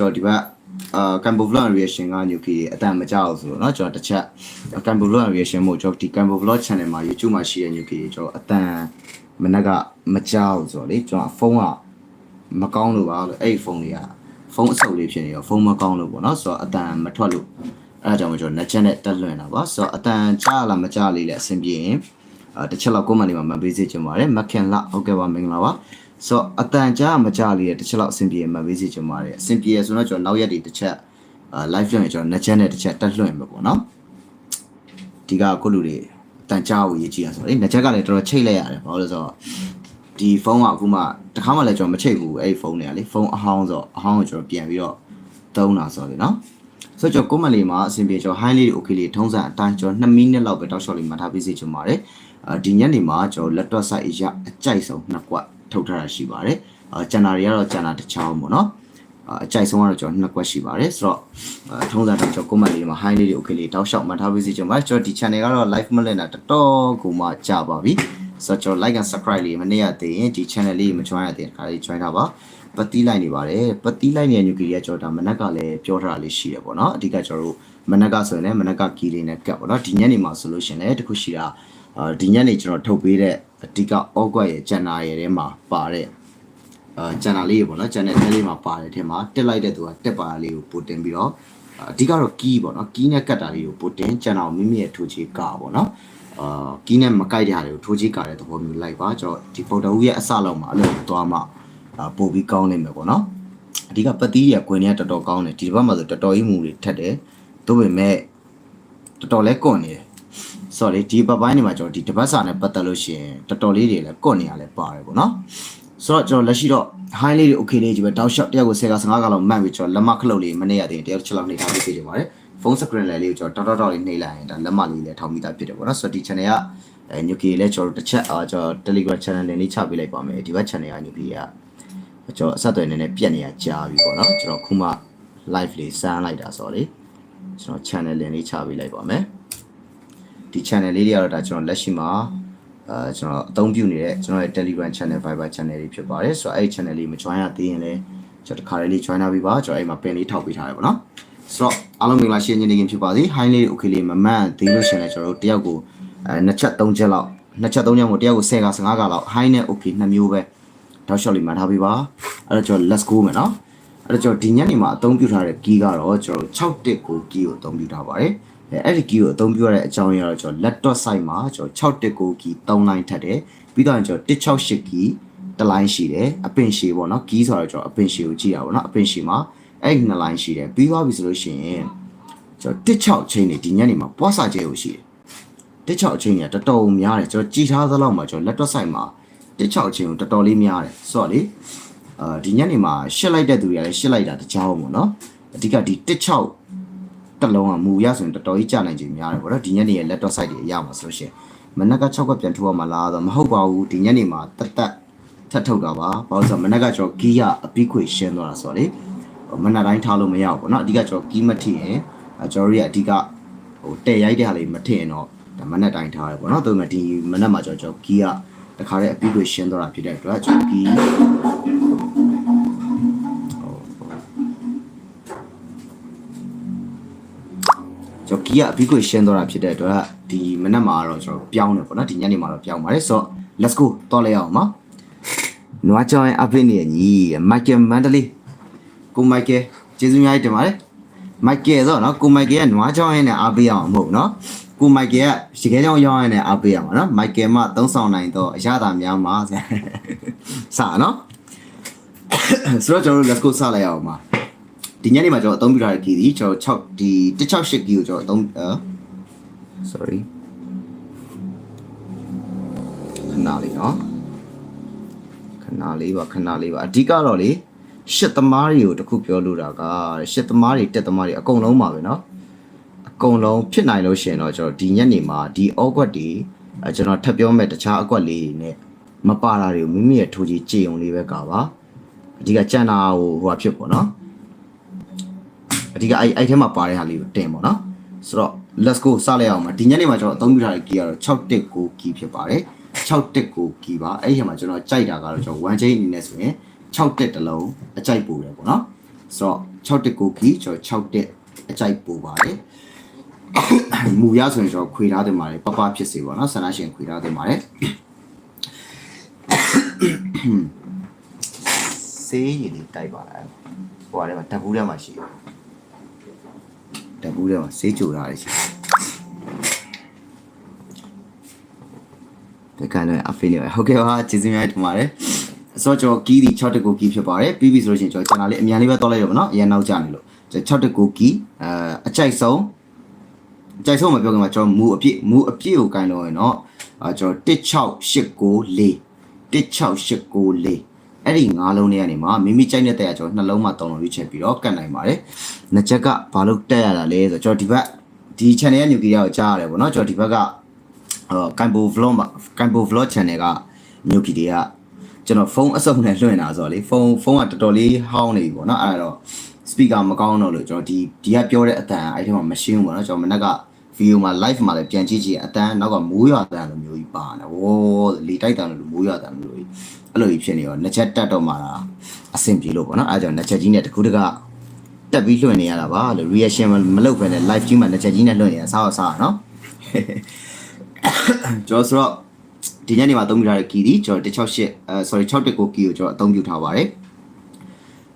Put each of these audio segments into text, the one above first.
တော့ဒီဘက်အာ Cambodia reaction က nuclear အတန်မကြောက်ဆိုတော့เนาะကျွန်တော်တစ်ချက် Cambodia reaction မို့ကျွန်တော်ဒီ Cambodia channel မှာ YouTube မှာရှိတဲ့ nuclear ကျွန်တော်အတန်မနက်ကမကြောက်ဆိုတော့လေကျွန်တော်ဖုန်းကမကောင်းလို့ပါလို့အဲ့ဒီဖုန်းလေးကဖုန်းအဆုပ်လေးဖြစ်နေရောဖုန်းမကောင်းလို့ပေါ့เนาะဆိုတော့အတန်မထွက်လို့အဲ့ဒါကြောင့်ကျွန်တော်နှစ်ချက်နဲ့တက်လွင်တာပါဆိုတော့အတန်ကြားလားမကြားလေးလည်းအဆင်ပြေရင်အာတစ်ချက်လောက် comment လေးမှာမပေးစေချင်ပါတယ်မခင်လာဟုတ်ကဲ့ပါမင်္ဂလာပါ ဆိုတော့အတန်ကြားမကြားလေးတစ်ချက်လောက်အဆင်ပြေမှမေးစီချင်ပါတယ်အဆင်ပြေရဆိုတော့ကျွန်တော်နောက်ရက်တွေတစ်ချက်အာ live လွှင့်ရင်ကျွန်တော်နှစ်ချက်နဲ့တစ်ချက်တက်လွှင့်မှာပေါ့နော်ဒီကခုလူတွေအတန်ကြားကိုရေးကြည့်ရဆိုတော့လေနှစ်ချက်ကလည်းတော်တော်ချိတ်လိုက်ရတယ်ဘာလို့လဲဆိုတော့ဒီဖုန်းကအခုမှတစ်ခါမှလည်းကျွန်တော်မချိတ်ဘူးအဲ့ဒီဖုန်းတွေကလေဖုန်းအဟောင်းဆိုတော့အဟောင်းကိုကျွန်တော်ပြန်ပြီးတော့သုံးတာဆိုတော့လေနော်ဆိုတော့ကျွန်တော် comment လေးမှာအဆင်ပြေကျွန်တော် high လေး okay လေးထုံးစံအတိုင်းကျွန်တော်2မိနစ်လောက်ပဲတောက်လျှောက်လေးမှတ်ထားပေးစီချင်ပါတယ်အာဒီညနေမှာကျွန်တော် laptop site အရအကြိုက်ဆုံးနှစ်ကွက် ထုတ်ထားတာရှိပါတယ်အာကျန်တာတွေကတော့ကျန်တာတစ်ချောင်းပေါ့နော်အာအကြိုက်ဆုံးကတော့ကျွန်တော်နှစ်ကွက်ရှိပါတယ်ဆိုတော့အာထုံးစံတိုင်းကျွန်တော် comment လေးမှာ high လေးတွေ okay လေးတောက်လျှောက်မှတ်ထားပေးစီချင်ပါတယ်ကျွန်တော်ဒီ channel ကတော့ live မလဲတာတော်တော်ကိုမှကြာပါပြီဆိုတော့ကျွန်တော် like and subscribe လေးမနေ့ကတည်ရင်ဒီ channel လေးမ join ရတဲ့ခါလေး join တာပါပတိလိုက်နေပါတယ်ပတိလိုက်နေတဲ့ nuclear ကကျွန်တော်ဒါမနက်ကလည်းပြောထားတာလေးရှိရပေါ့နော်အဓိကကျွန်တော်တို့မနက်ကဆိုရင်လည်းမနက်ကကီလေးနဲ့ကပ်ပေါ့နော်ဒီညနေမှာဆိုလို့ရှရင်လည်းတခုရှိတာ အာဒီညနေကျွန်တော်ထုတ်ပေးတဲ့အဓိကအော့ကွက်ရဲ့ဂျန်နာရဲ့ထဲမှာပါတဲ့အာဂျန်နာလေးပေါ့နော်ဂျန်တဲ့ထဲလေးမှာပါတယ်ထဲမှာတက်လိုက်တဲ့သူကတက်ပါလေးကိုပို့တင်ပြီးတော့အဓိကတော့ကီးပေါ့နော်ကီးနဲ့ကတ်တာလေးကိုပို့တင်ဂျန်နာကိုမိမိရဲ့ထိုးချေကာပေါ့နော်အာကီးနဲ့မကိုက်တဲ့ဟာတွေကိုထိုးချေကာတဲ့သဘောမျိုးလိုက်ပါကျွန်တော်ဒီပုံတော်ရဲ့အစလောက်မှာအဲ့လိုသွားမှအာပို့ပြီးကောင်းနေမယ်ပေါ့နော်အဓိကပတိရကွင်းတွေကတော်တော်ကောင်းတယ်ဒီတစ်ပတ်မှာဆိုတော်တော်ကြီးမူတွေထက်တယ်ဒါပေမဲ့တော်တော်လဲကွန်နေတယ် ဆိုတော့လေဒီပတ်ပိုင်းတွေမှာကျွန်တော်ဒီတစ်ပတ်စာနဲ့ပတ်သက်လို့ရှိရင်တော်တော်လေးတွေလည်းကွန်နေရလဲပါတယ်ပေါ့နော်ဆိုတော့ကျွန်တော်လက်ရှိတော့ high လေးတွေ okay လေးကြီးပဲတောက်ရှော့တယောက်ကို10က15ကလောက်မှတ်ပြီးကျွန်တော်လက်မခလုတ်လေးမနေရသေးရင်တယောက်ချက်လောက်နေထားပြီးပြေးကြပါတယ်ဖုန်း screen လေးလေးကိုကျွန်တော်တော်တော်လေးနှိပ်လိုက်ရင်ဒါလက်မလေးလည်းထောင်မိတာဖြစ်တယ်ပေါ့နော်ဆိုတော့ဒီ channel ကအဲ nuclear လည်းကျွန်တော်တစ်ချက်အာကျွန်တော် Telegram channel လေးချပေးလိုက်ပါမယ်ဒီဘက် channel က nuclear ကကျွန်တော်အဆက်အသွယ်နည်းနည်းပြတ်နေရကြာပြီပေါ့နော်ကျွန်တော်ခုမှ live လေးစမ်းလိုက်တာဆိုတော့လေကျွန်တော် channel လင်းလေးချပေးလိုက်ပါမယ် ဒီ channel လေးတွေကတော့ဒါကျွန်တော်လက်ရှိမှာအဲကျွန်တော်အသုံးပြုနေတဲ့ကျွန်တော်ရဲ့ Telegram channel Viber channel တွေဖြစ်ပါတယ်ဆိုတော့အဲ့ဒီ channel လေးမ join ရသေးရင်လည်းကျွန်တော်တစ်ခါလေး join လာပြီပါကျွန်တော်အဲ့မှာ pin လေးထောက်ပေးထားတယ်ပေါ့နော်ဆိုတော့အားလုံးမင်္ဂလာရှိနေနေဖြစ်ပါစေ high လေး okay လေးမမှန်သေးလို့ရှင်လည်းကျွန်တော်တို့တယောက်ကိုအဲနှစ်ချက်သုံးချက်လောက်နှစ်ချက်သုံးချက်မို့တယောက်ကို10က15ကလောက် high နဲ့ okay နှစ်မျိုးပဲတောက်လျှောက်လေးမှတ်ထားပေးပါအဲ့တော့ကျွန်တော် let's go မယ်နော် အဲ့တော့ကျွန်တော်ဒီညနေမှာအသုံးပြုထားတဲ့ key ကတော့ကျွန်တော်6တစ်ကို key ကိုအသုံးပြုထားပါတယ်အဲအဲ့ဒီ key ကိုအသုံးပြုရတဲ့အကြောင်းအရာတော့ကျွန်တော် laptop site မှာကျွန်တော်6တစ်ကို key 3 line ထပ်တယ်ပြီးတော့ကျွန်တော်168 key တစ် line ရှိတယ်အပင်ရှည်ပေါ့နော် key ဆိုတော့ကျွန်တော်အပင်ရှည်ကိုကြည့်ရပါတော့နော်အပင်ရှည်မှာအဲ့ဒီ2 line ရှိတယ်ပြီးသွားပြီဆိုလို့ရှိရင်ကျွန်တော်16ချိန်နေဒီညနေမှာပွားစာကျဲကိုရှိတယ်16အချိန်ကတော်တော်များတယ်ကျွန်တော်ကြည်ထားသလောက်မှာကျွန်တော် laptop site မှာ16အချိန်ကိုတော်တော်လေးများတယ်ဆိုတော့လေ အာဒီညနေမှာရှစ်လိုက်တဲ့သူတွေကလည်းရှစ်လိုက်တာတကြောင်ပေါ့နော်အဓိကဒီ16တစ်လုံးကမူရဆိုရင်တော်တော်ကြီးကြာနိုင်ခြင်းများတယ်ပေါ့နော်ဒီညနေရဲ့ laptop site တွေရမှာဆိုလို့ရှိရင်မနက်က6ကပြန်ထုတ်ရမှာလားဆိုတော့မဟုတ်ပါဘူးဒီညနေမှာတက်တက်ထပ်ထုတ်တာပါဘာလို့ဆိုတော့မနက်ကကျွန်တော်ဂီးရအပိခွေရှင်းသွားတာဆိုတော့လေမနက်တိုင်းထားလို့မရဘူးပေါ့နော်အဓိကကျွန်တော်ဂီးမထိရင်ကျွန်တော်တို့ရဲ့အဓိကဟိုတဲ့ရိုက်တဲ့ဟာလေးမထင်တော့ဒါမနက်တိုင်းထားရပေါ့နော်ဒါပေမဲ့ဒီမနက်မှာကျွန်တော်ဂီးရတခါတည်းအပိခွေရှင်းသွားတာဖြစ်တဲ့အတွက်ကျွန်တော် ဂီးကျွန်တော်ဂီးရအပိခွေရှင်းသွားတာဖြစ်တဲ့အတွက်ဒီမနက်မှာတော့ကျွန်တော်ပြောင်းတယ်ပေါ့နော်ဒီညနေမှာတော့ပြောင်းပါတယ်ဆိုတော့ let's go တော့လိုက်အောင်ပါနွားကြောင်အဖိနေညီမိုက်ကယ်မန္တလေးကိုမိုက်ကယ်ကျေးဇူးများတင်ပါတယ်မိုက်ကယ်ဆိုတော့နော်ကိုမိုက်ကယ်ကနွားကြောင်ရဲ့နဲ့အားပေးအောင်မဟုတ်နော်ကိုမိုက်ကယ်ကရှီခဲကြောင်ရောင်းရဲ့နဲ့အားပေးအောင်ပါနော်မိုက်ကယ်မှသုံးဆောင်နိုင်တော့အရသာများမှာစနော်ဆိုတော့ကျွန်တော်တို့ let's go စလိုက်အောင်ပါ ဒီညနေမှာကျွန်တော်အသုံးပြုထားတဲ့ key ဒီကျွန်တော်6ဒီ168 key ကိုကျွန်တော်အသုံးအဲ sorry ခဏလေးနော်ခဏလေးပါခဏလေးပါအဓိကတော့လေရှစ်သမားတွေကိုတခုပြောလို့တာကရှစ်သမားတွေတက်သမားတွေအကုန်လုံးပါပဲเนาะအကုန်လုံးဖြစ်နိုင်လို့ရှင်တော့ကျွန်တော်ဒီညနေမှာဒီအောကွက်တွေအဲကျွန်တော်ထပ်ပြောမဲ့တခြားအကွက်လေးတွေနဲ့မပါတာတွေကိုမိမိရဲ့ထိုးကြီးကြည်ုံလေးပဲကပါအဓိကကြံတာဟိုဟိုဖြစ်ပေါ့เนาะ အဓိကအဲ့အဲ့ထဲမှာပါတဲ့ဟာလေးကိုတင်ပေါ့နော်ဆိုတော့ let's go စလိုက်အောင်ပါဒီညနေမှာကျွန်တော်အသုံးပြုထားတဲ့ key ကတော့619 key ဖြစ်ပါတယ်619 key ပါအဲ့ဒီမှာကျွန်တော်ကြိုက်တာကတော့ကျွန်တော်1 chain အနေနဲ့ဆိုရင်61တလုံးအကြိုက်ပို့တယ်ပေါ့နော်ဆိုတော့619 key ကျွန်တော်61အကြိုက်ပို့ပါတယ်မူရဆိုရင်ကျွန်တော်ခွေထားတင်ပါတယ်ပပဖြစ်စေပေါ့နော်ဆန္ဒရှင်ခွေထားတင်ပါတယ်စေးရည်လေးတိုက်ပါလားဟိုအရဲမှာတံခူးထဲမှာရှိတယ် ဓာတ်ဘူးထဲမှာစေးကြိုတာလည်းရှိတယ်တကယ်လည်းအဖေလေးပဲဟုတ်ကဲ့ပါကျေးဇူးများတင်ပါတယ်ဆိုတော့ကျွန်တော်ကီးဒီ6တကူကီးဖြစ်ပါတယ်ပြီးပြီဆိုလို့ရှိရင်ကျွန်တော်ကျွန်တော်လေးအမြန်လေးပဲတော့လိုက်ရပါတော့အရင်နောက်ကြနေလို့6တကူကီးအဲအကြိုက်ဆုံးအကြိုက်ဆုံးမပြောခင်မှာကျွန်တော်မူအပြည့်မူအပြည့်ကိုကင်လို့ရနော်အဲကျွန်တော်16894 16894 အဲ့ဒီငါးလုံးလေးကနေမှမိမိကြိုက်တဲ့တဲ့ကကျွန်တော်နှလုံးမှာတုံလုံးရွေးချယ်ပြီးတော့ကတ်နိုင်ပါတယ်။နှစ်ချက်ကဘာလို့တက်ရတာလဲဆိုတော့ကျွန်တော်ဒီဘက်ဒီ channel ရဲ့ new gear ကိုကြားရတယ်ပေါ့နော်ကျွန်တော်ဒီဘက်ကအော် Cambo vlog မှာ Cambo vlog channel က new gear တွေကကျွန်တော်ဖုန်းအစုံနဲ့လွှင့်တာဆိုတော့လေဖုန်းဖုန်းကတော်တော်လေးဟောင်းနေပြီပေါ့နော်အဲ့ဒါတော့ speaker မကောင်းတော့လို့ကျွန်တော်ဒီဒီကပြောတဲ့အတန်အဲ့ဒီမှာမရှင်းဘူးပေါ့နော်ကျွန်တော်မနေ့က video မှာ live မှာလည်းပြန်ကြည့်ကြည့်အတန်နောက်ကမိုးရွာတန်လိုမျိုးကြီးပါနေဝေါ်လေတိုက်တန်လိုမိုးရွာတန်လိုကြီး အဲ့လိုကြီးဖြစ်နေရောနှစ်ချက်တက်တော့မှလာအဆင်ပြေလို့ပေါ့နော်အဲ့ကြောင့်နှစ်ချက်ကြီးနဲ့တကူတကတက်ပြီးလွှင့်နေရတာပါလို့ reaction မလုပ်ဘဲနဲ့ live ကြီးမှာနှစ်ချက်ကြီးနဲ့လွှင့်နေတာစားတော့စားနော်ကျွန်တော်ဆိုတော့ဒီညနေမှာအသုံးပြုထားတဲ့ key ဒီကျွန်တော်168အဲ sorry 6တက်ကို key ကိုကျွန်တော်အသုံးပြုထားပါတယ်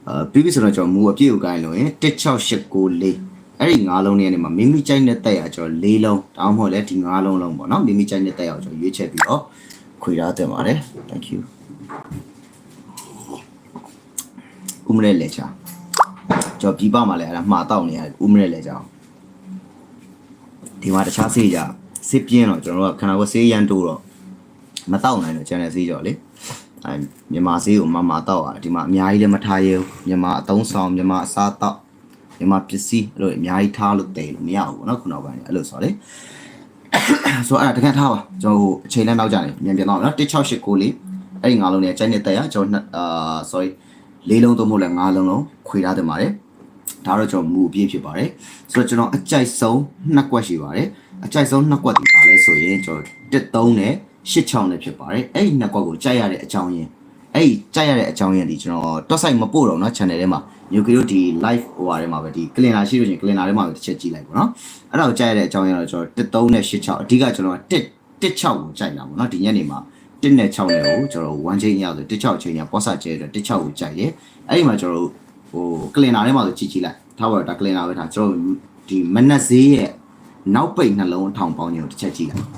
အာပြီးပြီဆိုတော့ကျွန်တော်မူအပြည့်ကိုကိုင်းလို့ရင်16894အဲ့ဒီ၅လုံးနဲ့နေမှာမိမိကြိုက်တဲ့တက်ရကျွန်တော်၄လုံးတောင်းမဟုတ်လဲဒီ၅လုံးလုံးပေါ့နော်မိမိကြိုက်တဲ့တက်ရကျွန်တော်ရွေးချက်ပြီးတော့ခွေထားတင်ပါတယ် thank you ဥမရဲလေချာကျွန်တော်ပြီးပါမှလည်းအဲ့ဒါမှားတောက်နေရတယ်ဥမရဲလေချာဒီမှာတခြားဆေးကြဆေးပြင်းတော့ကျွန်တော်တို့ကခန္ဓာကိုယ်ဆေးရန်တိုးတော့မတောက်နိုင်တော့ကျန်တဲ့ဆေးကြော်လေအဲမြန်မာဆေးကိုမမတောက်ရတယ်ဒီမှာအများကြီးလည်းမထားရဘူးမြန်မာအသုံးဆောင်မြန်မာအစားတောက်မြန်မာပစ္စည်းအဲ့လိုအများကြီးထားလို့တည်လို့မရဘူးပေါ့နော်ခုနောက်ပိုင်းအဲ့လိုဆိုတော့လေဆိုတော့အဲ့ဒါတကယ်ထားပါကျွန်တော်အချိန်နဲ့နောက်ကြနေမြန်ပြန်တော့နော်1689လေး အဲ့ဒီငါးလုံးနဲ့ကျိုင်းနေတဲ့ရကျွန်တော်အာ sorry လေးလုံးသုံးဖို့လည်းငါးလုံးလုံးခွေထားတင်ပါတယ်ဒါတော့ကျွန်တော်မူအပြည့်ဖြစ်ပါတယ်ဆိုတော့ကျွန်တော်အကြိုက်ဆုံးနှစ်ကွက်ရှိပါတယ်အကြိုက်ဆုံးနှစ်ကွက်ဒီပါလဲဆိုရင်ကျွန်တော်13နဲ့86နဲ့ဖြစ်ပါတယ်အဲ့ဒီနှစ်ကွက်ကိုကြိုက်ရတဲ့အကြောင်းရင်းအဲ့ဒီကြိုက်ရတဲ့အကြောင်းရင်းဒီကျွန်တော်တော့ site မပို့တော့เนาะ channel ထဲမှာညိုကီတို့ဒီ live ဟိုဟာထဲမှာပဲဒီ cleaner ရှိလို့ချင်း cleaner ထဲမှာပဲတစ်ချက်ကြည့်လိုက်ပေါ့เนาะအဲ့ဒါကိုကြိုက်ရတဲ့အကြောင်းရင်းတော့ကျွန်တော်13နဲ့86အဓိကကျွန်တော်1 16ကိုကြိုက်တာပေါ့เนาะဒီညနေမှာ 1နဲ့6နဲ့ကိုကျွန်တော်1ချိန်ရဆို16ချိန်ရပေါ်စာကျဲတော့16ကိုကြိုက်တယ်အဲ့ဒီမှာကျွန်တော်ဟို cleaner ထဲမှာဆိုကြည့်ကြည့်လိုက်ထားပါတော့ဒါ cleaner ပဲထားကျွန်တော်ဒီမနက်ဈေးရဲ့နောက်ပိတ်နှလုံးအထောင်ပေါင်းခြင်းကိုတစ်ချက်ကြည့်လိုက်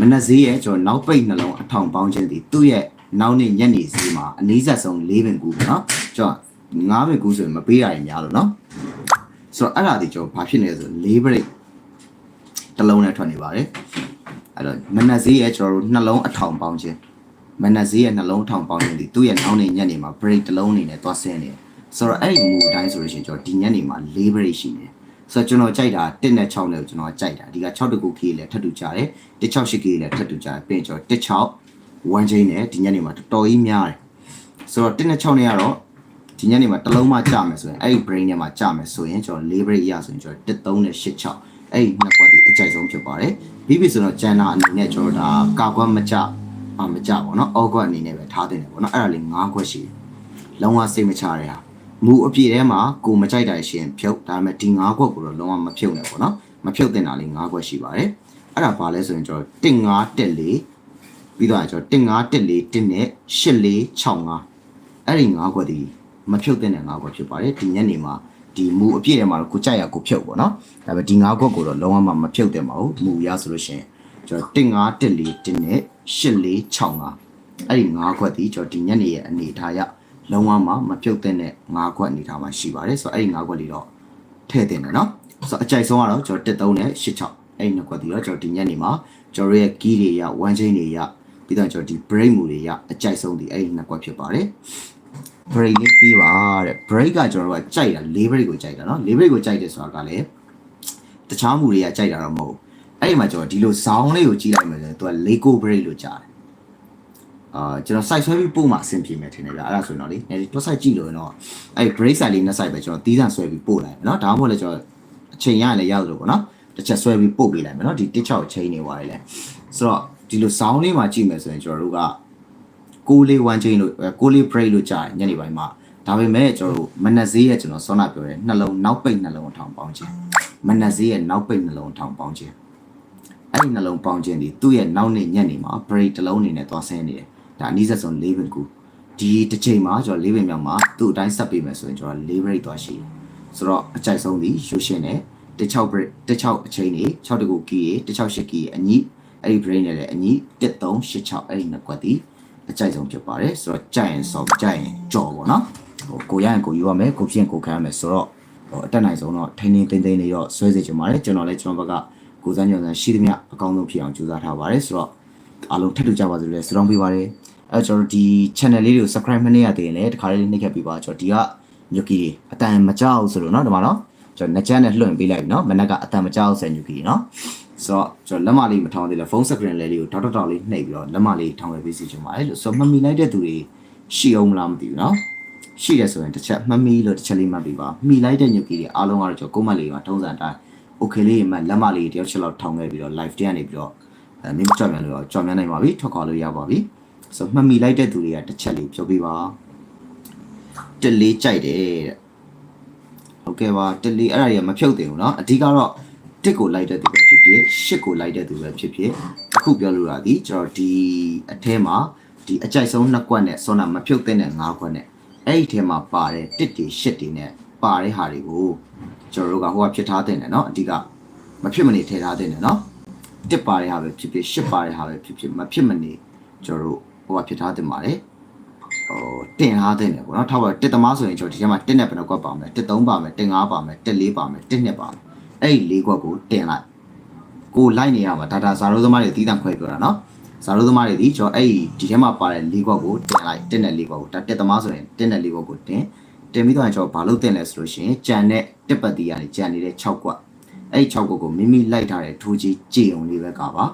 မနက်ဈေးရဲ့ကျွန်တော်နောက်ပိတ်နှလုံးအထောင်ပေါင်းခြင်းဒီသူ့ရဲ့နောက်နေ့ညနေဈေးမှာအနည်းဆက်ဆုံး၄ပင်ကူပေါ့နော်ကျွန်တော်9ပင်ကူဆိုရင်မပေးရရင်များလို့နော်ဆိုတော့အဲ့ဒါဒီကျွန်တော်ဘာဖြစ်နေလဲဆို၄ break တစ်လုံးနဲ့ထွက်နေပါတယ် အဲ့တော့မနက်ဈေးရဲ့ကျွန်တော်တို့နှလုံးအထောင်ပေါင်းခြင်းမနက်ဈေးရဲ့နှလုံးထောင်ပေါင်းခြင်းဒီသူ့ရဲ့နောက်နေ့ညနေမှာ break တစ်လုံးအနေနဲ့သွားဆင်းနေတယ်ဆိုတော့အဲ့ဒီမူအတိုင်းဆိုလို့ရှိရင်ကျွန်တော်ဒီညနေမှာ၄ break ရှိနေတယ်ဆိုတော့ကျွန်တော်ကြိုက်တာ1နဲ့6နဲ့ကိုကျွန်တော်ကြိုက်တာဒီက6တကူ K လည်းထပ်တူကြတယ်168 K လည်းထပ်တူကြတယ်ပြင်ကျွန်တော်16 one chain နဲ့ဒီညနေမှာတော်တော်ကြီးများတယ်ဆိုတော့1နဲ့6နဲ့ကတော့ဒီညနေမှာတစ်လုံးမှကြမယ်ဆိုရင်အဲ့ဒီ brain ထဲမှာကြမယ်ဆိုရင်ကျွန်တော်၄ break ရဆိုရင်ကျွန်တော်13နဲ့86 အဲ့ဒီနှစ်ကွက်ဒီအကြိုက်ဆုံးဖြစ်ပါတယ်ပြီးပြီဆိုတော့ကျန်တာအနေနဲ့ကျွန်တော်ဒါကာကွက်မကြအမကြပါတော့အောကွက်အနေနဲ့ပဲထားတင်တယ်ပေါ့နော်အဲ့ဒါလေး၅ခွက်ရှိတယ်လုံးဝစိတ်မချရတာမူအပြည့်ထဲမှာကိုမကြိုက်တာရှင်ဖြုတ်ဒါပေမဲ့ဒီ၅ခွက်ကိုတော့လုံးဝမဖြုတ်နဲ့ပေါ့နော်မဖြုတ်တင်တာလေး၅ခွက်ရှိပါတယ်အဲ့ဒါဘာလဲဆိုရင်ကျွန်တော်1 5တက်လေးပြီးတော့ကျွန်တော်1 5တက်လေး1နဲ့8လေး6 5အဲ့ဒီ၅ခွက်ဒီမဖြုတ်တဲ့၅ခွက်ဖြစ်ပါတယ်ဒီညနေမှာ ဒီမူအပြည့်ထဲမှာတော့ကိုကြိုက်ရကိုဖြုတ်ပေါ့နော်ဒါပေမဲ့ဒီ၅ခွက်ကိုတော့လုံးဝမဖြုတ်တဲ့မှာဘူးမူရဆိုလို့ရှိရင်ကျွန်တော်1 5တက်လေး1နဲ့8လေး6 5အဲ့ဒီ၅ခွက်ဒီကျွန်တော်ဒီညနေရဲ့အနေထားရလုံးဝမှမပြုတ်တဲ့၅ခွက်အနေထားမှာရှိပါတယ်ဆိုတော့အဲ့ဒီ၅ခွက်လေးတော့ထည့်တင်တယ်နော်ဆိုတော့အကြိုက်ဆုံးကတော့ကျွန်တော်13နဲ့86အဲ့ဒီနှစ်ခွက်ဒီတော့ကျွန်တော်ဒီညနေမှာကျွန်တော်ရဲ့ key တွေရ one chain တွေရပြီးတော့ကျွန်တော်ဒီ break မူတွေရအကြိုက်ဆုံးဒီအဲ့ဒီနှစ်ခွက်ဖြစ်ပါတယ် break လေးပြီးပါတဲ့ break ကကျွန်တော်တို့ကကြိုက်တာ၄ break ကိုကြိုက်တာနော်၄ break ကိုကြိုက်တယ်ဆိုတာကလည်းတခြားမူတွေကကြိုက်တာတော့မဟုတ်အဲ့ဒီမှာကျွန်တော်ဒီလို sound လေးကိုကြည့်လိုက်မယ်ဆိုရင်သူက Lego break လို့ကြားတယ်အာကျွန်တော် site ဆွဲပြီးပို့မှအဆင်ပြေမယ်ထင်တယ်ဗျအဲ့ဒါဆိုရင်တော့လေအဲဒီ top site ကြည့်လို့ရင်တော့အဲ့ break site လေးနှစ် site ပဲကျွန်တော်တီးဆန်ဆွဲပြီးပို့လိုက်မယ်เนาะဒါမှမဟုတ်လေကျွန်တော်အချိန်ရရင်လည်းရောက်လို့ပေါ့နော်တစ်ချက်ဆွဲပြီးပို့ပေးလိုက်မယ်เนาะဒီတစ်ချောက်ချိန်နေသွားတယ်လေဆိုတော့ဒီလို sound လေးမှာကြည့်မယ်ဆိုရင်ကျွန်တော်တို့က ကိုလေး one chain လို့ကိုလေး break လို့ကြားညနေပိုင်းမှာဒါပေမဲ့ကျွန်တော်တို့မနက်ဈေးရဲ့ကျွန်တော်စောနာပြောတယ်နှလုံးနောက်ပိတ်နှလုံးထောင်ပေါင်းခြင်းမနက်ဈေးရဲ့နောက်ပိတ်နှလုံးထောင်ပေါင်းခြင်းအဲ့ဒီနှလုံးပေါင်းခြင်းဒီသူ့ရဲ့နောက်နေ့ညက်နေမှာ break တစ်လုံးအနေနဲ့သွားဆင်းနေတယ်ဒါအနည်းဆက်ဆုံး၄ပင်ကူဒီတစ်ချိန်မှာကျွန်တော်၄ပင်မြောက်မှာသူ့အတိုင်းဆက်ပေးမယ်ဆိုရင်ကျွန်တော်၄ break သွားရှိတယ်ဆိုတော့အကြိုက်ဆုံးဒီရုပ်ရှင်နဲ့16 break 16အချိန်နေ6တကူကီး16 8ကီးအညီအဲ့ဒီ break နဲ့လည်းအညီ1386အဲ့ဒီနှစ်ကွက်ဒီ အကြိုက်ဆုံးဖြစ်ပါတယ်ဆိုတော့ကြိုက်ရင်ဆောက်ကြိုက်ရင်ကြော်ပေါ့နော်ဟိုကိုရရင်ကိုယူရမယ်ကိုဖြစ်ရင်ကိုခံရမယ်ဆိုတော့ဟိုအတက်နိုင်ဆုံးတော့ထိန်းထိန်းသိမ်းသိမ်းနေတော့ဆွဲစေချင်ပါတယ်ကျွန်တော်လည်းကျွန်တော်ဘက်ကကိုစမ်းညွန်စမ်းရှိသမျှအကောင်းဆုံးဖြစ်အောင်ကြိုးစားထားပါတယ်ဆိုတော့အားလုံးထပ်တူကြပါစေလို့ဆုတောင်းပေးပါတယ်အဲကျွန်တော်ဒီ channel လေးတွေကို subscribe မလုပ်ရသေးရင်လည်းတခါလေးနှိပ်ခဲ့ပေးပါကျွန်တော်ဒီကညုတ်ကြီးတွေအတန်မကြောက်ဆိုလို့เนาะဒီမှာเนาะကျွန်တော်နှစ်ချမ်းနဲ့လွှင့်ပေးလိုက်ပြီเนาะမနက်ကအတန်မကြောက်ဆယ်ညုတ်ကြီးเนาะ ဆိုတော့ကျွန်တော်လက်မလေးမထောင်းသေးလဲဖုန်း screen လေးလေးကိုတောက်တောက်တောက်လေးနှိပ်ပြီးတော့လက်မလေးထောင်းပေးစီချင်ပါတယ်လို့ဆိုတော့မမီလိုက်တဲ့သူတွေရှိအောင်မလားမသိဘူးเนาะရှိတယ်ဆိုရင်တစ်ချက်မှတ်မိလို့တစ်ချက်လေးမှတ်ပေးပါမိလိုက်တဲ့ညုတ်ကြီးတွေအားလုံးကတော့ကျွန်တော်ကိုမလေးမှာထုံးစံအတိုင်း okay လေးမှလက်မလေးတယောက်ချက်လောက်ထောင်းခဲ့ပြီးတော့ live တက်နေပြီးတော့အဲမင်းကြောက်မြန်လို့ကြောက်မြန်နိုင်ပါပြီထွက်ခွာလို့ရပါပြီဆိုမှတ်မိလိုက်တဲ့သူတွေကတစ်ချက်လေးပြောပြပါတက်လေးကြိုက်တယ်တဲ့ဟုတ်ကဲ့ပါတက်လေးအဲ့ဒါတွေကမဖြုတ်သေးဘူးเนาะအဓိကတော့ တစ်ကိုလိုက်တဲ့သူပဲဖြစ်ဖြစ်ရှစ်ကိုလိုက်တဲ့သူပဲဖြစ်ဖြစ်အခုပြောလို့ရသည်ကျွန်တော်ဒီအထဲမှာဒီအကြိုက်ဆုံးနှစ်ကွက်နဲ့ဆောနာမဖြုတ်တဲ့နဲ့ငါးကွက်နဲ့အဲ့ဒီထဲမှာပါတဲ့တစ်တွေရှစ်တွေနဲ့ပါတဲ့ဟာတွေကိုကျွန်တော်တို့ကဟိုကဖြစ်ထားတဲ့နဲ့เนาะအဓိကမဖြစ်မနေထည့်ထားတဲ့နဲ့เนาะတစ်ပါတဲ့ဟာပဲဖြစ်ဖြစ်ရှစ်ပါတဲ့ဟာပဲဖြစ်ဖြစ်မဖြစ်မနေကျွန်တော်တို့ဟိုကဖြစ်ထားတင်ပါတယ်ဟိုတင်ထားတဲ့နဲ့ပေါ့နော်ထောက်ပါတစ်သမားဆိုရင်ကျွန်တော်ဒီထဲမှာတစ်နဲ့ဘယ်နှကွက်ပါမလဲတစ်သုံးပါမယ်တစ်ငါးပါမယ်တစ်လေးပါမယ်တစ်နှစ်ပါမယ် အဲ့ဒီလေးကွက်ကိုတင်လိုက်ကိုလိုက်နေရမှာဒါဒါဇာရိုးသမားတွေတီးတန့်ခွဲပြောတာနော်ဇာရိုးသမားတွေဒီကျွန်တော်အဲ့ဒီဒီထဲမှာပါတဲ့လေးကွက်ကိုတင်လိုက်တစ်နဲ့လေးကွက်ကိုဒါတစ်သမားဆိုရင်တစ်နဲ့လေးကွက်ကိုတင်တင်ပြီးတော့ကျွန်တော်ဘာလို့တင်လဲဆိုလို့ရှိရင်ကြံတဲ့တစ်ပတ်တီးကနေကြံနေတဲ့6ကွက်အဲ့ဒီ6ကွက်ကိုမိမိလိုက်ထားတဲ့ထိုးကြီးကြေုံလေးပဲကပါ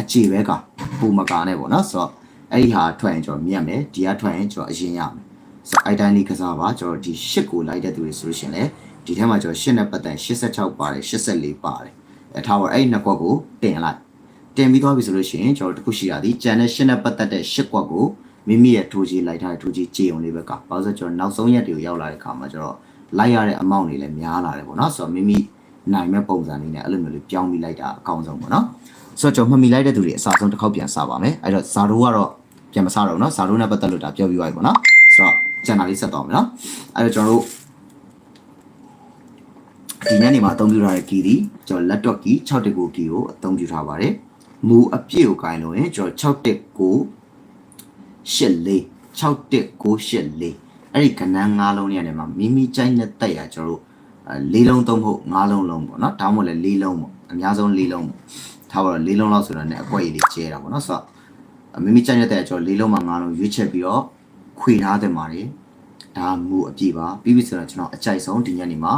အခြေပဲကပူမကာနဲ့ပေါ့နော်ဆိုတော့အဲ့ဒီဟာထွက်ရင်ကျွန်တော်မြတ်မယ်ဒီကထွက်ရင်ကျွန်တော်အရင်ရမယ်ဆိုတော့အိုက်တိုင်းလေးကစားပါကျွန်တော်ဒီ8ကိုလိုက်တဲ့သူတွေဆိုလို့ရှိရင်လည်း ဒီထဲမှာကျွန်တော်8နဲ့ပတ်သက်86ပါတယ်84ပါတယ်အဲထားပါအဲ့ဒီနှစ်ကွက်ကိုတင်လိုက်တင်ပြီးသွားပြီဆိုလို့ရှိရင်ကျွန်တော်တခုရှိတာဒီကြံတဲ့8နဲ့ပတ်သက်တဲ့8ကွက်ကိုမိမိရဲ့ထိုးကြီးလိုက်ထားတဲ့ထိုးကြီးကြေုံလေးပဲကဘာလို့ဆိုကျွန်တော်နောက်ဆုံးရက်တွေကိုရောက်လာတဲ့အခါမှာကျွန်တော်လိုက်ရတဲ့အမောင့်တွေလည်းများလာတယ်ပေါ့နော်ဆိုတော့မိမိနိုင်မဲ့ပုံစံလေးနဲ့အဲ့လိုမျိုးလေးပြောင်းပြီးလိုက်တာအကောင်းဆုံးပေါ့နော်ဆိုတော့ကျွန်တော်မှတ်မိလိုက်တဲ့သူတွေအစားဆုံးတစ်ခေါက်ပြန်စပါမယ်အဲ့တော့ဇာရိုးကတော့ပြန်မစတော့ဘူးเนาะဇာရိုးနဲ့ပတ်သက်လို့ဒါပြောပြီးသွားပြီပေါ့နော်ဆိုတော့ကျန်တာလေးဆက်တော့မယ်နော်အဲ့တော့ကျွန်တော်တို့ ဒီညနေမှာအသုံးပြုထားတဲ့ကီးဒီကျွန်တော် laptop key 6တက်ကို key ကိုအသုံးပြုထားပါတယ်မူအပြည့်ကိုကိုင်လို့ရင်ကျွန်တော်6တက်ကို84 6တက်ကို84အဲ့ဒီကဏ္ဍ၅လုံးနေရာမှာမိမိကြိုက်တဲ့တက်ရကျွန်တော်တို့၄လုံးသုံးဖို့၅လုံးလုံးပေါ့နော်ဒါမှမဟုတ်လည်း၄လုံးပေါ့အများဆုံး၄လုံးပေါ့ထားပါတော့၄လုံးလောက်ဆိုတော့ねအကွက်ကြီးလေးကျဲတာပေါ့နော်ဆိုတော့မိမိကြိုက်တဲ့တက်ကျွန်တော်၄လုံးမှာ၅လုံးရွေးချက်ပြီးတော့ခွေထားတယ်ပါတယ်ဒါမူအပြည့်ပါပြီးပြီဆိုတော့ကျွန်တော်အကြိုက်ဆုံးဒီညနေမှာ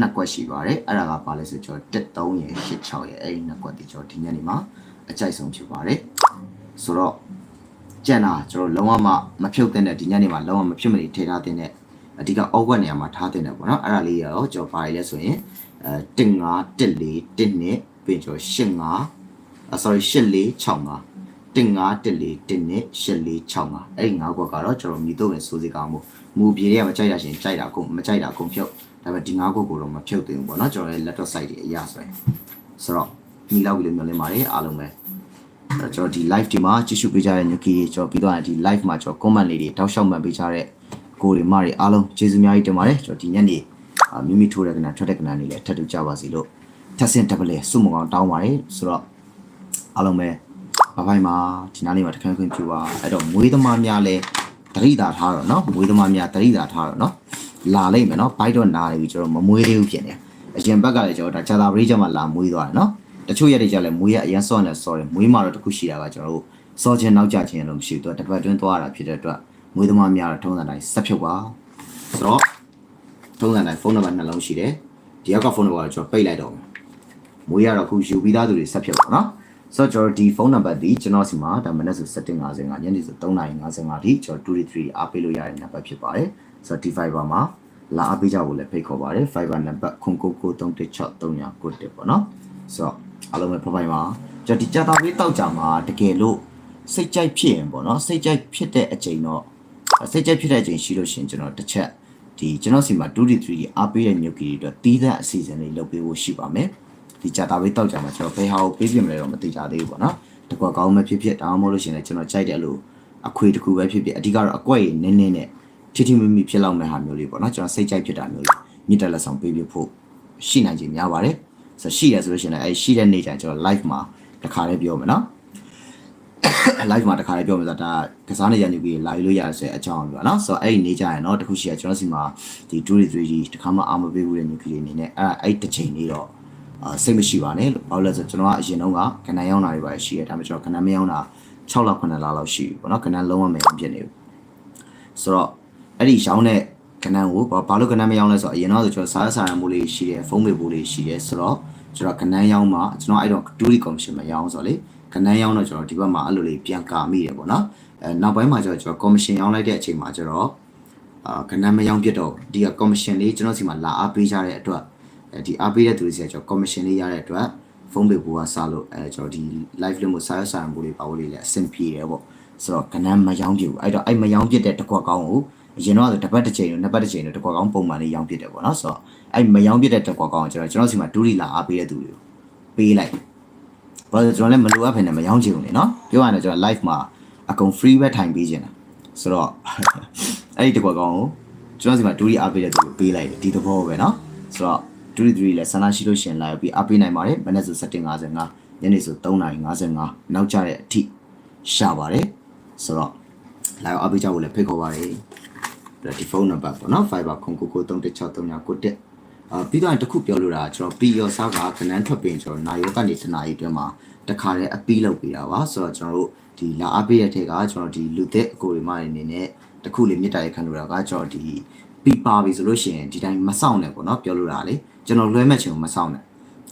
နှစ်ကွက်ရှိပါတယ်အဲ့ဒါကပါလဲဆိုကျွန်တော်1 3ရယ်8 6ရယ်အဲ့ဒီနှစ်ကွက်ဒီကျွန်တော်ဒီညနေမှာအကြိုက်ဆုံးဖြစ်ပါတယ်ဆိုတော့ကြံတာကျွန်တော်လုံးဝမမဖြုတ်တဲ့ဒီညနေမှာလုံးဝမဖြစ်မနေထည့်ထားတဲ့အဓိကအောက်ကွက်နေရာမှာထားတဲ့ပေါ့နော်အဲ့ဒါလေးရောကျွန်တော်ပါရလဲဆိုရင်အဲ1 5 1 4 1နှစ်ပြင်ကျွန်တော်8 5 sorry 8 4 6 5 1514 1နဲ့8465အဲ့ဒီ၅ခွက်ကတော့ကျွန်တော်မြည်တော့ဝင်စိုးစီကောင်းမှုမူပြေတွေကမကြိုက်တာရှင်ကြိုက်တာကုန်မကြိုက်တာကုန်ဖြုတ် ဒါပေမဲ့ဒီ၅ခွက်ကိုတော့မဖြုတ်သေးဘူးပေါ့နော်ကျွန်တော်ရဲ့ laptop site တွေအရာဆိုရင်ဆိုတော့မိလောက်ပြီးလို့မျှော်လင့်ပါတယ်အားလုံးပဲအဲ့တော့ကျွန်တော်ဒီ live ဒီမှာကြည့်ရှုပေးကြတဲ့ညကီကျွန်တော်ပြီးတော့ဒီ live မှာကျွန်တော် comment လေးတွေတောက်လျှောက်မှန်ပေးကြတဲ့ကိုတွေမတွေအားလုံးကျေးဇူးအများကြီးတင်ပါတယ်ကျွန်တော်ဒီညနေမိမိထိုးတဲ့ကဏ္ဍထွက်တဲ့ကဏ္ဍတွေလည်းထပ်တူကြပါစီလို့ထပ်ဆင့် double စုမကောင်တောင်းပါတယ်ဆိုတော့အားလုံးပဲဘဘိုင်မှာဒီနားလေးမှာတခန်းခွင့်ပြပါအဲ့တော့မွေးသမားများလဲတရိတာထားတော့เนาะမွေးသမားများတရိတာထားတော့เนาะ လာလိမ့်မယ်နော်ဘိုက်တော့နားနေပြီကျွန်တော်မမွေးသေးဘူးဖြစ်နေအရင်ဘက်ကလည်းကျွန်တော်ဒါဂျာတာဘရိတ်ကျမှလာမွေးသွားတယ်နော်တချို့ရက်တွေကျလည်းမွေးရအရင်စော့နေစော့တယ်မွေးမှာတော့တခုရှိတာကကျွန်တော်တို့စော့ခြင်းနောက်ကျခြင်းလို့မရှိဘူးသူကတစ်ပတ်တွင်းသွားတာဖြစ်တဲ့အတွက်မွေးသမားများတော့ထုံးစံတိုင်းဆက်ဖြုတ်ပါဆိုတော့ထုံးစံတိုင်းဖုန်းနံပါတ်နှလုံးရှိတယ်ဒီရောက်ကဖုန်းနံပါတ်ကိုကျွန်တော်ပိတ်လိုက်တော့မွေးရတော့ခုယူပြီးသားသူတွေဆက်ဖြုတ်ပါနော်ဆိုတော့ကျွန်တော်ဒီဖုန်းနံပါတ်ဒီကျွန်တော်စီမှာဒါမနေ့ဆို7:55ညနေဆို3:55အထိကျွန်တော်233အားပေးလို့ရတဲ့နံပါတ်ဖြစ်ပါတယ်။ ဆိုတော့ဒီ Viber မှာလာအားပေးကြဖို့လည်းဖိတ်ခေါ်ပါတယ် Viber နံပါတ်0993163991ပေါ့နော်ဆိုတော့အားလုံးပဲဖဖိုင်ပါကျွန်တော်ဒီကြာတာပေးတောက်ကြမှာတကယ်လို့စိတ်ကြိုက်ဖြစ်ရင်ပေါ့နော်စိတ်ကြိုက်ဖြစ်တဲ့အချိန်တော့စိတ်ကြိုက်ဖြစ်တဲ့အချိန်ရှိလို့ရှိရင်ကျွန်တော်တစ်ချက်ဒီကျွန်တော်စီမှာ2 3အားပေးတဲ့မြို့ကြီးတွေအတွက်တီးတဲ့အစီအစဉ်လေးလုပ်ပေးဖို့ရှိပါမယ်ဒီကြာတာပေးတောက်ကြမှာကျွန်တော်ဘယ်ဟာကိုပေးပြမလဲတော့မသိကြသေးဘူးပေါ့နော်တကွက်ကောင်းမဖြစ်ဖြစ်ဒါမှမဟုတ်လို့ရှိရင်လည်းကျွန်တော်ကြိုက်တယ်လို့အခွေတစ်ခုပဲဖြစ်ဖြစ်အဓိကတော့အကွက်ရည်နည်းနည်းနဲ့ ထိထိမိမိဖြစ်လောက်မဲ့ဟာမျိုးလေးပေါ့နော်ကျွန်တော်စိတ်ကြိုက်ဖြစ်တာမျိုးလေးမြစ်တက်လက်ဆောင်ပေးပြဖို့ရှိနိုင်ခြင်းများပါတယ်ဆိုတော့ရှိရဆိုလို့ရှိရင်လည်းအဲရှိတဲ့နေ့ကျရင်ကျွန်တော် live မှာတစ်ခါလေးပြောမယ်နော် live မှာတခါလေးပြောမယ်ဆိုတော့ဒါကစားနေရနေပြီးလာလို့ရဆိုတဲ့အကြောင်းပြောနော်ဆိုတော့အဲ့ဒီနေကြရင်တော့တခုရှိရကျွန်တော်စီမှာဒီ2 3ကြီးတခါမှအာမပေးဘူးတဲ့မျိုးကလေးအနေနဲ့အဲ့အဲ့တစ်ချိန်လေးတော့အာစိတ်မရှိပါနဲ့လို့ဘာလို့လဲဆိုတော့ကျွန်တော်ကအရင်တုန်းကကနန်းရောင်းတာတွေပါရှိရဒါပေမဲ့ကျွန်တော်ကနန်းမရောင်းတာ6လ9လလောက်ရှိပြီပေါ့နော်ကနန်းလုံးဝမရောင်းဖြစ်နေဘူးဆိုတော့ အဲ့ဒီရောင်းတဲ့ကနန်းကိုဘာဘာလို့ကနန်းမရောင်းလဲဆိုတော့အရင်တော့ကျွန်တော်စားရစားရမှုလေးရှိတယ်ဖုန်းမေပိုးလေးရှိတယ်ဆိုတော့ကျွန်တော်ကနန်းရောင်းမှာကျွန်တော်အဲ့တော့ဒူရီကော်မရှင်မရောင်းဆိုတော့လေကနန်းရောင်းတော့ကျွန်တော်ဒီဘက်မှာအဲ့လိုလေးပြန်ကာမိတယ်ပေါ့နော်အဲနောက်ပိုင်းမှာကျတော့ကျွန်တော်ကော်မရှင်ရောင်းလိုက်တဲ့အချိန်မှာကျတော့အာကနန်းမရောင်းပြတော့ဒီကကော်မရှင်လေးကျွန်တော်စီမှာလာအားပေးကြတဲ့အတွက်အဲဒီအားပေးတဲ့သူတွေစီကကျွန်တော်ကော်မရှင်လေးရတဲ့အတွက်ဖုန်းပေပိုးကစားလို့အဲကျွန်တော်ဒီ live လေးမျိုးစားရစားရမှုလေးပါဖို့လေးလည်းအဆင်ပြေတယ်ပေါ့ဆိုတော့ကနန်းမရောင်းပြဘူးအဲ့တော့အဲ့မရောင်းပြတဲ့တစ်ခွက်ကောင်းကိုအ ရင်တော့ဆိုတစ်ပတ်တစ်ချိန်နဲ့နှစ်ပတ်တစ်ချိန်နဲ့တစ်ခွက်ကောင်းပုံမှန်လေးရောင်းပြတယ်ပေါ့နော်ဆိုတော့အဲ့မရောင်းပြတဲ့တစ်ခွက်ကောင်းကိုကျွန်တော်ကျွန်တော်စီမှာဒူရီလာအားပေးတဲ့သူတွေကိုပေးလိုက်ဘာလို့ကျွန်တော်လည်းမလိုအပ်ဖ ೇನೆ မရောင်းချင်ဘူးလေနော်ပြောရရင်ကျွန်တော် live မှာအကုန် free ပဲထိုင်ပေးခြင်းတာဆိုတော့အဲ့ဒီတကွက်ကောင်ကိုကျွန်တော်စီမှာဒူရီအားပေးတဲ့သူကိုပေးလိုက်တယ်ဒီသဘောပဲနော်ဆိုတော့ဒူရီဒူရီလည်းဆန္ဒရှိလို့ရှရင်လာပြီးအားပေးနိုင်ပါတယ်မနေ့ဆို7:55ညနေဆို3:55နောက်ကျတဲ့အထိရှာပါတယ်ဆိုတော့လာအားပေးကြဖို့လည်းဖိတ်ခေါ်ပါတယ် ဒီဖုန်းနံပါတ်ပေါ့နော် Fiber 0993163991အာပြီးတော့တစ်ခုပြောလို့တာကျွန်တော်ပြီးရောစားကခဏန်းထွက်ပင်ကျွန်တော်နာယောကနေတနာရီအတွင်းမှာတခါတည်းအပီးလုပ်ပေးတာပါဆိုတော့ကျွန်တော်တို့ဒီလာအပေးရတဲ့ကကျွန်တော်ဒီလူသက်အကိုတွေမအနေနဲ့တခုလေးမြစ်တာရခံလို့တာကကျွန်တော်ဒီပြီးပါပြီဆိုလို့ရှိရင်ဒီတိုင်းမဆောင်နဲ့ပေါ့နော်ပြောလို့တာလေကျွန်တော်လွဲမဲ့ချင်ကိုမဆောင်နဲ့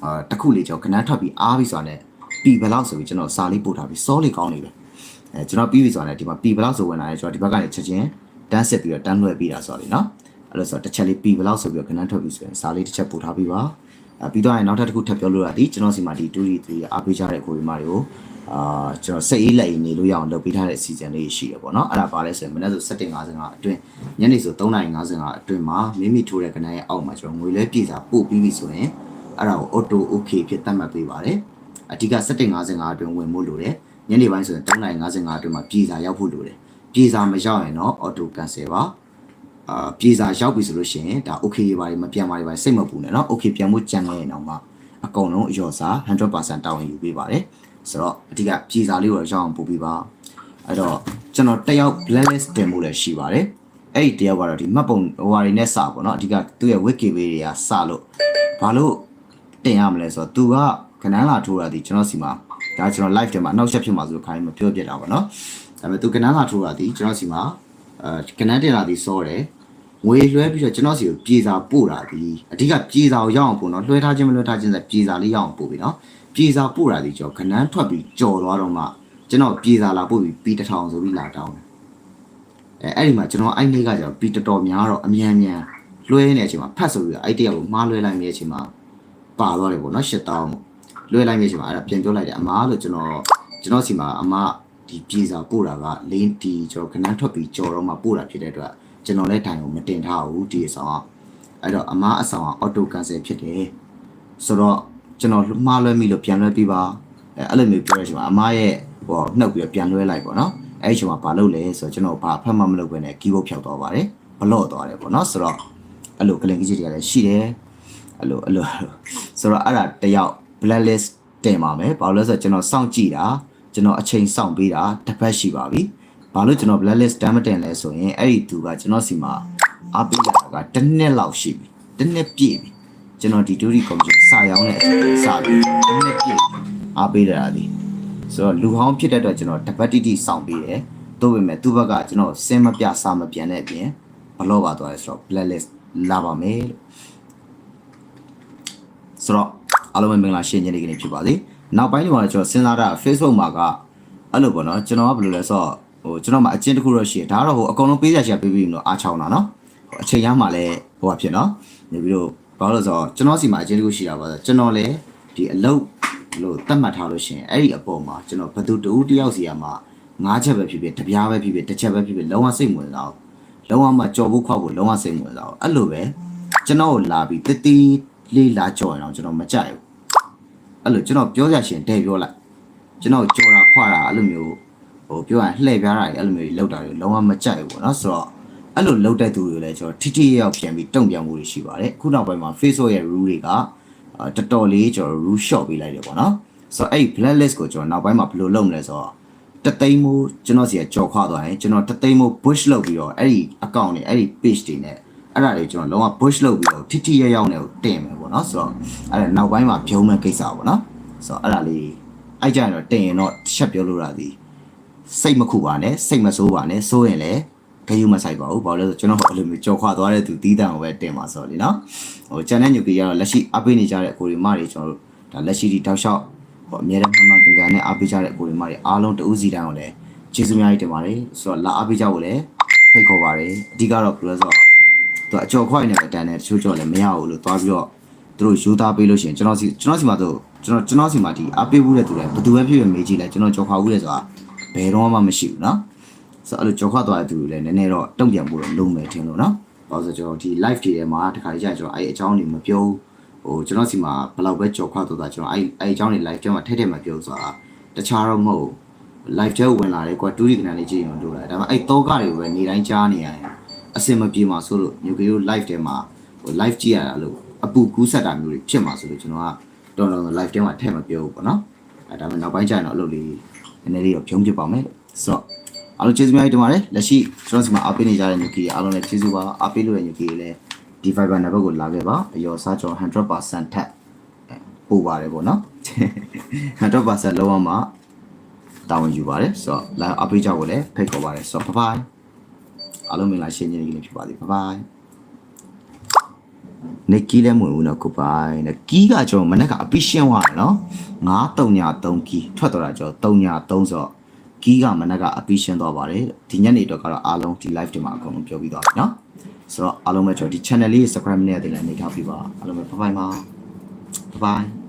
အာတခုလေးကျွန်တော်ခဏန်းထွက်ပြီးအားပြီဆိုတာနဲ့ပြီးဘယ်လောက်ဆိုပြီးကျွန်တော်စာလေးပို့ထားပြီးစောလေးကောင်းနေပဲအဲကျွန်တော်ပြီးပြီဆိုတာနဲ့ဒီမှာပြီးဘယ်လောက်ဆိုဝင်လာတယ်ကျွန်တော်ဒီဘက်ကနေချက်ချင်း တန်းဆက်ပြီးတော့တန်းလွှဲပြီးတာဆိုတော့လေနော်အဲ့လိုဆိုတော့တစ်ချက်လေးပြီးဘယ်လောက်ဆိုပြီးတော့ခဏန်းထွက်ပြီးဆိုရင်စာလေးတစ်ချက်ပို့ထားပြီးပါအဲပြီးတော့ရင်နောက်ထပ်တစ်ခုထပ်ပြောလို့ရသည်ကျွန်တော်စီမှာဒီ2 3အားပေးကြတဲ့ကိုရီမာတွေကိုအာကျွန်တော်စိတ်အေးလက်အေးနေလို့ရအောင်လုပ်ပေးထားတဲ့အစီအစဉ်လေးရှိရပေါ့နော်အဲ့ဒါပါလဲဆိုရင်မနေ့ဆို7:55အတွင်းညနေဆို3:55အတွင်းမှာမိမိထိုးတဲ့ကနန်းရဲ့အောက်မှာကျွန်တော်ငွေလဲပြည်စာပို့ပြီးပြီဆိုရင်အဲ့ဒါကို auto okay ဖြစ်သတ်မှတ်ပေးပါတယ်အဓိက7:55အတွင်းဝင်ဖို့လိုတယ်ညနေပိုင်းဆိုရင်3:55အတွင်းမှာပြည်စာရောက်ဖို့လိုတယ် ပြည်စာမရောက်ရင်တော့ auto cancel ပါအာပြည်စာရောက်ပြီဆိုလို့ရှိရင်ဒါ okay ပါမပြန်ပါပါစိတ်မပူနဲ့เนาะ okay ပြန်ဖို့ကြံနေရင်တော့မှအကုန်လုံးအကျော်စာ100%တောင်းယူပေးပါတယ်ဆိုတော့အဓိကပြည်စာလေးကိုရောက်အောင်ပို့ပေးပါအဲ့တော့ကျွန်တော်တက်ရောက် blacklist တင်မှုလည်းရှိပါတယ်အဲ့ဒီတယောက်ကတော့ဒီမှတ်ပုံဟိုဟာတွေနဲ့စပေါ့နော်အဓိကသူ့ရဲ့ wiki page တွေကစလို့ဘာလို့တင်ရမလဲဆိုတော့သူကခဏလာထိုးတာဒီကျွန်တော်စီမှာဒါကျွန်တော် live ထဲမှာအနောက်ချက်ဖြစ်မှာဆိုခိုင်းမပြောပြတာပေါ့နော် ဒါပေမဲ့သူခဏလာထိုးတာဒီကျွန်တော်စီမှာအဲခဏတင်လာဒီစောတယ်ငွေလွှဲပြီးတော့ကျွန်တော်စီကိုပြေစာပို့တာဒီအဓိကပြေစာကိုရအောင်ပို့နော်လွှဲထားခြင်းမလွှဲထားခြင်းဆိုပြေစာလေးရအောင်ပို့ပြီနော်ပြေစာပို့တာဒီကျွန်တော်ခဏထွက်ပြီးကြော်သွားတော့မှကျွန်တော်ပြေစာလာပို့ပြီးပြီးတစ်ထောင်ဆိုပြီးလာတောင်းတယ်အဲအဲ့ဒီမှာကျွန်တော်အဲ့နေ့ကကျတော့ပြီးတော်တော်များတော့အမြန်မြန်လွှဲနေတဲ့အချိန်မှာဖတ်ဆိုပြီးတော့အဲ့တယောက်ကိုမှားလွှဲလိုက်နေတဲ့အချိန်မှာပါသွားတယ်ပေါ့နော်8000ပေါ့လွှဲလိုက်နေတဲ့အချိန်မှာအဲ့ဒါပြန်ပြောလိုက်တယ်အမားလို့ကျွန်တော်ကျွန်တော်စီမှာအမား ဒီပြေစာပို့တာကလင်းဒီကျွန်တော်ခဏထွက်ပြီးကြော်တော့မှပို့တာဖြစ်တဲ့အတွက်ကျွန်တော်လည်းတိုင်ကိုမတင်ထားဘူးဒီအဆောင်ကအဲ့တော့အမားအဆောင်က auto cancel ဖြစ်တယ်ဆိုတော့ကျွန်တော်မှားလွှဲမိလို့ပြန်လွှဲပြီးပါအဲအဲ့လိုမျိုးပြောရချင်ပါအမားရဲ့ဟိုနှုတ်ပြီးတော့ပြန်လွှဲလိုက်ပေါ့နော်အဲ့ဒီချိန်မှာဘာလုပ်လဲဆိုတော့ကျွန်တော်ဘာဖတ်မှမလုပ်ဘဲနဲ့ keyboard ဖြောက်သွားပါတယ်ဘလော့သွားတယ်ပေါ့နော်ဆိုတော့အဲ့လိုကလင်ကြီးတွေကလည်းရှိတယ်အဲ့လိုအဲ့လိုဆိုတော့အဲ့ဒါတယောက် blacklist တင်ပါမယ်ဘာလို့လဲဆိုတော့ကျွန်တော်စောင့်ကြည့်တာ ကျွန်တော်အချိန်စောင့်ပေးတာတစ်ပတ်ရှိပါပြီဘာလို့ကျွန်တော် blacklist တမ်းမတင်လဲဆိုရင်အဲ့ဒီသူကကျွန်တော်စီမှာအားပေးတာကတစ်နှစ်လောက်ရှိပြီတစ်နှစ်ပြည့်ပြီကျွန်တော်ဒီဒူရီကွန်ပျူတာစာရောင်းတဲ့အချိန်စပြီးတစ်နှစ်ပြည့်အားပေးတာဒီဆိုတော့လူဟောင်းဖြစ်တဲ့အတွက်ကျွန်တော်တပတ်တိတိစောင့်ပေးတယ်တို့ပေမဲ့သူ့ဘက်ကကျွန်တော်စင်မပြစာမပြန်တဲ့အပြင်ဘလော့ပါသွားတယ်ဆိုတော့ blacklist လာပါမယ်လို့ဆိုတော့အားလုံးပဲမင်္ဂလာရှင်းခြင်းလေးကနေဖြစ်ပါစေ နောက်ပိုင်းတွေမှာကျွန်တော်စဉ်းစားတာ Facebook မှာကအဲ့လိုပေါ့နော်ကျွန်တော်ကဘယ်လိုလဲဆိုတော့ဟိုကျွန်တော်မှအချင်းတစ်ခုတော့ရှိတယ်ဒါကတော့ဟိုအကုန်လုံးပေးရရှာပေးပြီးတော့အားချောင်းတာနော်ဟိုအချိန်ရမှလည်းဟိုပါဖြစ်နော်နေပြီးတော့ဘာလို့လဲဆိုတော့ကျွန်တော်စီမှာအချင်းတစ်ခုရှိတာပါဆိုကျွန်တော်လည်းဒီအလုပ်လို့တတ်မှတ်ထားလို့ရှိရင်အဲ့ဒီအပေါ်မှာကျွန်တော်ဘယ်သူတူတယောက်စီရမှာငါးချက်ပဲဖြစ်ဖြစ်တပြားပဲဖြစ်ဖြစ်တစ်ချက်ပဲဖြစ်ဖြစ်လုံးဝစိတ်ဝင်စားလုံးဝမကြော်ဖို့ခွာက်ဖို့လုံးဝစိတ်ဝင်စားဘူးအဲ့လိုပဲကျွန်တော်ကိုလာပြီးတတိလေးလာကြော်ရင်တော့ကျွန်တော်မကြိုက်ဘူး အဲ့လိုကျွန်တော်ပြောရရှင်တဲ့ပြောလိုက်ကျွန်တော်ကြော်တာခွာတာအဲ့လိုမျိုးဟိုပြောရရင်လှည့်ပြားတာတွေအဲ့လိုမျိုးလောက်တာတွေလုံးဝမကြိုက်ဘူးပေါ့နော်ဆိုတော့အဲ့လိုလောက်တဲ့သူတွေလည်းကျွန်တော်ထိထိရောက်ပြန်ပြီးတုံ့ပြန်မှုတွေရှိပါတယ်ခုနောက်ပိုင်းမှာ Facebook ရဲ့ rule တွေကအာတော်တော်လေးကျွန်တော် rule short ပေးလိုက်တယ်ပေါ့နော်ဆိုတော့အဲ့ blacklist ကိုကျွန်တော်နောက်ပိုင်းမှာဘယ်လိုလုပ်မလဲဆိုတော့တသိန်းမိုးကျွန်တော်စီကကြော်ခွာသွားရင်ကျွန်တော်တသိန်းမိုး bush လုပ်ပြီးတော့အဲ့ဒီ account တွေအဲ့ဒီ page တွေနဲ့ အဲ့ဒါတွေကျွန်တော်လုံးဝ bush လုပ်ပြီးတော့ထိထိရရောက်နေကိုတင်မယ်ပေါ့နော်ဆိုတော့အဲ့ဒါနောက်ပိုင်းမှာဖြုံးမဲ့ကိစ္စပေါ့နော်ဆိုတော့အဲ့ဒါလေးအဲ့ကြရင်တော့တင်ရင်တော့ချက်ပြောလို့ရသည်စိတ်မခုပါနဲ့စိတ်မဆိုးပါနဲ့ဆိုရင်လည်းဂယုမဆိုင်ပါဘူးဘာလို့လဲဆိုကျွန်တော်အဲ့လိုမျိုးကြော်ခွာသွားတဲ့သူတီးတံကိုပဲတင်ပါဆိုတော့လေနော်ဟို channel ညူကီကတော့လက်ရှိအပေးနေကြတဲ့ကိုရီမတွေကျွန်တော်တို့ဒါလက်ရှိဒီတောက်လျှောက်ဟိုအများနဲ့မှန်မှန်ကန်ကန်နဲ့အားပေးကြတဲ့ကိုရီမတွေအားလုံးတဦးစီတိုင်းကိုလည်းကျေးဇူးများကြီးတင်ပါတယ်ဆိုတော့လာအားပေးကြဖို့လည်းဖိတ်ခေါ်ပါတယ်အဓိကတော့ဘယ်လိုလဲဆိုတော့ သူအကြော်ခွိုက်နေတဲ့တန်တဲ့တချို့ကြော်လည်းမရဘူးလို့သွားပြီးတော့သူတို့ယူသားပေးလို့ရှိရင်ကျွန်တော်စီကျွန်တော်စီမှာတော့ကျွန်တော်ကျွန်တော်စီမှာဒီအားပေးဘူးတဲ့သူလည်းဘယ်သူပဲဖြစ်ဖြစ်မေးကြည့်လိုက်ကျွန်တော်ကြော်ခွာဘူးလေဆိုတာဘယ်တော့မှမရှိဘူးနော်ဆိုတော့အဲ့လိုကြော်ခွတ်သွားတဲ့သူတွေလည်းနည်းနည်းတော့တုံ့ပြန်ဖို့တော့လုံးမယ်ထင်လို့နော်။ဘာလို့ဆိုကျွန်တော်ဒီ live တွေထဲမှာတခါကြာကျွန်တော်အဲ့အကြောင်းတွေမပြောဘူးဟိုကျွန်တော်စီမှာဘယ်လောက်ပဲကြော်ခွတ်သွားတာကျွန်တော်အဲ့အဲ့အကြောင်းတွေ live ထဲမှာထည့်ထည့်မပြောဆိုတာတခြားတော့မဟုတ် live ထဲဝင်လာတယ်ကွာတူရီကနန်လေးကြည့်ရင်တို့လာဒါပေမဲ့အဲ့တော့ကတွေပဲနေတိုင်းကြားနေရတယ် အစင်မပြေမှာဆိုလို့ညိုကီယို live ထဲမှာဟို live ကြည့်ရတာလို့အပူကူးဆက်တာမျိုးတွေဖြစ်မှာဆိုလို့ကျွန်တော်ကတော်တော် live ထဲမှာထည့်မပြောဘူးပေါ့နော်အဲဒါပေမဲ့နောက်ပိုင်းကျရင်တော့အလုပ်လေးနည်းနည်းလေးတော့ဖြုံးပြပါမယ်ဆိုတော့အားလုံးကျေးဇူးများကြီးတင်ပါတယ်လက်ရှိကျွန်တော်စီမှာအားပေးနေကြတဲ့ညူကီအားလုံးလည်းကျေးဇူးပါအားပေးလို့တဲ့ညူကီလည်းဒီ Viber နံပါတ်ကိုလာခဲ့ပါအယောစားကျော်100%ထက်ပို့ပါတယ်ပေါ့နော်100%လုံးဝမှတာဝန်ယူပါတယ်ဆိုတော့လာအားပေးကြဖို့လည်းဖိတ်ခေါ်ပါတယ်ဆိုတော့ bye bye အားလုံးမင်္ဂလာရှိနေကြလေးဖြစ်ပါစေဘိုင်ဘိုင်နေကီလည်းမဝင်ဘူးနော်ကိုပိုင်နဲ့ကီးကကျွန်တော်မနေ့ကအပီရှင်းသွားတယ်နော်9 3 3ကီးထွက်သွားတာကျွန်တော်3 3ဆိုကီးကမနေ့ကအပီရှင်းသွားပါတယ်ဒီညနေတော့ကတော့အားလုံးဒီ live တင်မှာအကုန်လုံးပြောပြီးသွားပြီနော်ဆိုတော့အားလုံးပဲကျွန်တော်ဒီ channel လေး subscribe နဲ့တင်လည်းနေထားပြပါအားလုံးပဲဘိုင်ဘိုင်ပါဘိုင်ဘိုင်